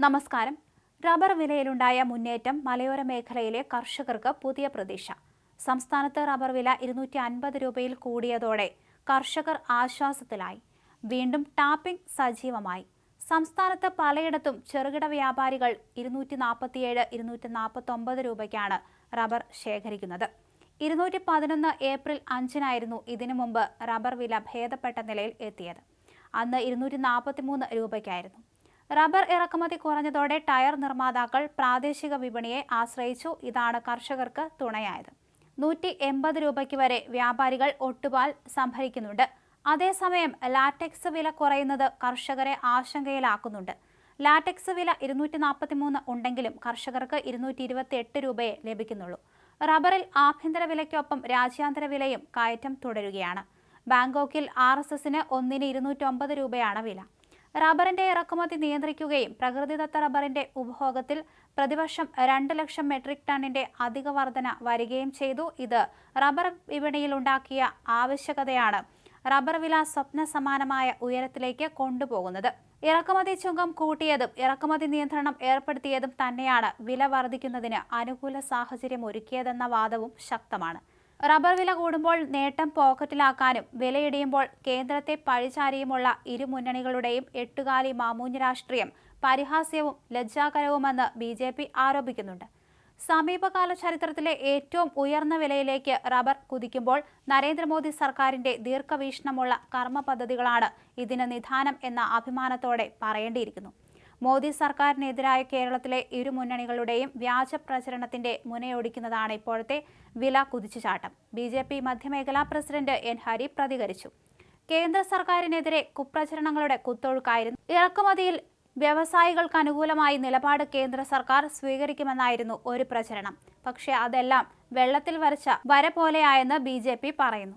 നമസ്കാരം. റബ്ബർ വിലയിലുണ്ടായ മുന്നേറ്റം മലയോര മേഖലയിലെ കർഷകർക്ക് പുതിയ പ്രതീക്ഷ. സംസ്ഥാനത്ത് റബ്ബർ വില ഇരുന്നൂറ്റി അൻപത് രൂപയിൽ കൂടിയതോടെ കർഷകർ ആശ്വാസത്തിലായി. വീണ്ടും ടാപ്പിംഗ് സജീവമായി. സംസ്ഥാനത്ത് പലയിടത്തും ചെറുകിട വ്യാപാരികൾ ഇരുന്നൂറ്റി നാൽപ്പത്തിയേഴ് ഇരുന്നൂറ്റി നാൽപ്പത്തൊമ്പത് രൂപയ്ക്കാണ് റബ്ബർ ശേഖരിക്കുന്നത്. ഇരുന്നൂറ്റി പതിനൊന്ന് ഏപ്രിൽ അഞ്ചിനായിരുന്നു ഇതിനു മുമ്പ് റബ്ബർ വില ഭേദപ്പെട്ട നിലയിൽ എത്തിയത്. അന്ന് ഇരുന്നൂറ്റി നാൽപ്പത്തി മൂന്ന് രൂപയ്ക്കായിരുന്നു. റബ്ബർ ഇറക്കുമതി കുറഞ്ഞതോടെ ടയർ നിർമ്മാതാക്കൾ പ്രാദേശിക വിപണിയെ ആശ്രയിച്ചു. ഇതാണ് കർഷകർക്ക് തുണയായത്. നൂറ്റി എൺപത് രൂപയ്ക്ക് വരെ വ്യാപാരികൾ ഒട്ടുപാൽ സംഭരിക്കുന്നുണ്ട്. അതേസമയം ലാറ്റക്സ് വില കുറയുന്നത് കർഷകരെ ആശങ്കയിലാക്കുന്നുണ്ട്. ലാറ്റക്സ് വില ഇരുന്നൂറ്റി നാൽപ്പത്തി മൂന്ന് ഉണ്ടെങ്കിലും കർഷകർക്ക് ഇരുന്നൂറ്റി ഇരുപത്തി എട്ട് രൂപയെ ലഭിക്കുന്നുള്ളൂ. റബ്ബറിൽ ആഭ്യന്തര വിലയ്ക്കൊപ്പം രാജ്യാന്തര വിലയും കയറ്റം തുടരുകയാണ്. ബാങ്കോക്കിൽ ആർ എസ് എസിന് ഒന്നിന് ഇരുന്നൂറ്റൊമ്പത് രൂപയാണ് വില. റബ്ബറിന്റെ ഇറക്കുമതി നിയന്ത്രിക്കുകയും പ്രകൃതിദത്ത റബ്ബറിന്റെ ഉപഭോഗത്തിൽ പ്രതിവർഷം രണ്ട് ലക്ഷം മെട്രിക് ടണ്ണിന്റെ അധിക വർധന വരികയും ചെയ്തു. ഇത് റബ്ബർ വിപണിയിൽ ഉണ്ടാക്കിയ ആവശ്യകതയാണ് റബ്ബർ വില സ്വപ്ന സമാനമായ ഉയരത്തിലേക്ക് കൊണ്ടുപോകുന്നത്. ഇറക്കുമതി ചുങ്കം കൂട്ടിയതും ഇറക്കുമതി നിയന്ത്രണം ഏർപ്പെടുത്തിയതും തന്നെയാണ് വില വർദ്ധിക്കുന്നതിന് അനുകൂല സാഹചര്യം ഒരുക്കിയതെന്ന വാദവും ശക്തമാണ്. റബ്ബർ വില കൂടുമ്പോൾ നേട്ടം പോക്കറ്റിലാക്കാനും വിലയിടിയുമ്പോൾ കേന്ദ്രത്തെ പഴിചാരിയുമുള്ള ഇരുമുന്നണികളുടെയും എട്ടുകാലി മാമൂന്യ രാഷ്ട്രീയം പരിഹാസ്യവും ലജ്ജാകരവുമെന്ന് ബി ജെ പി ആരോപിക്കുന്നുണ്ട്. സമീപകാല ചരിത്രത്തിലെ ഏറ്റവും ഉയർന്ന വിലയിലേക്ക് റബ്ബർ കുതിക്കുമ്പോൾ നരേന്ദ്രമോദി സർക്കാരിന്റെ ദീർഘവീക്ഷണമുള്ള കർമ്മ പദ്ധതികളാണ് ഇതിന് നിധാനം എന്ന അഭിമാനത്തോടെ പറയേണ്ടിയിരിക്കുന്നു. മോദി സർക്കാരിനെതിരായ കേരളത്തിലെ ഇരു മുന്നണികളുടെയും വ്യാജ പ്രചരണത്തിന്റെ മുനയൊടിക്കുന്നതാണ് ഇപ്പോഴത്തെ വില കുതിച്ചുചാട്ടം. ബി ജെ പി മധ്യമേഖലാ പ്രസിഡന്റ് എൻ ഹരി പ്രതികരിച്ചു. കേന്ദ്ര സർക്കാരിനെതിരെ കുപ്രചരണങ്ങളുടെ കുത്തൊഴുക്കായിരുന്നു. ഇറക്കുമതിയിൽ വ്യവസായികൾക്ക് അനുകൂലമായി നിലപാട് കേന്ദ്ര സർക്കാർ സ്വീകരിക്കുമെന്നായിരുന്നു ഒരു പ്രചരണം. പക്ഷേ അതെല്ലാം വെള്ളത്തിൽ വരച്ച വര പോലെയായെന്ന് ബി പറയുന്നു.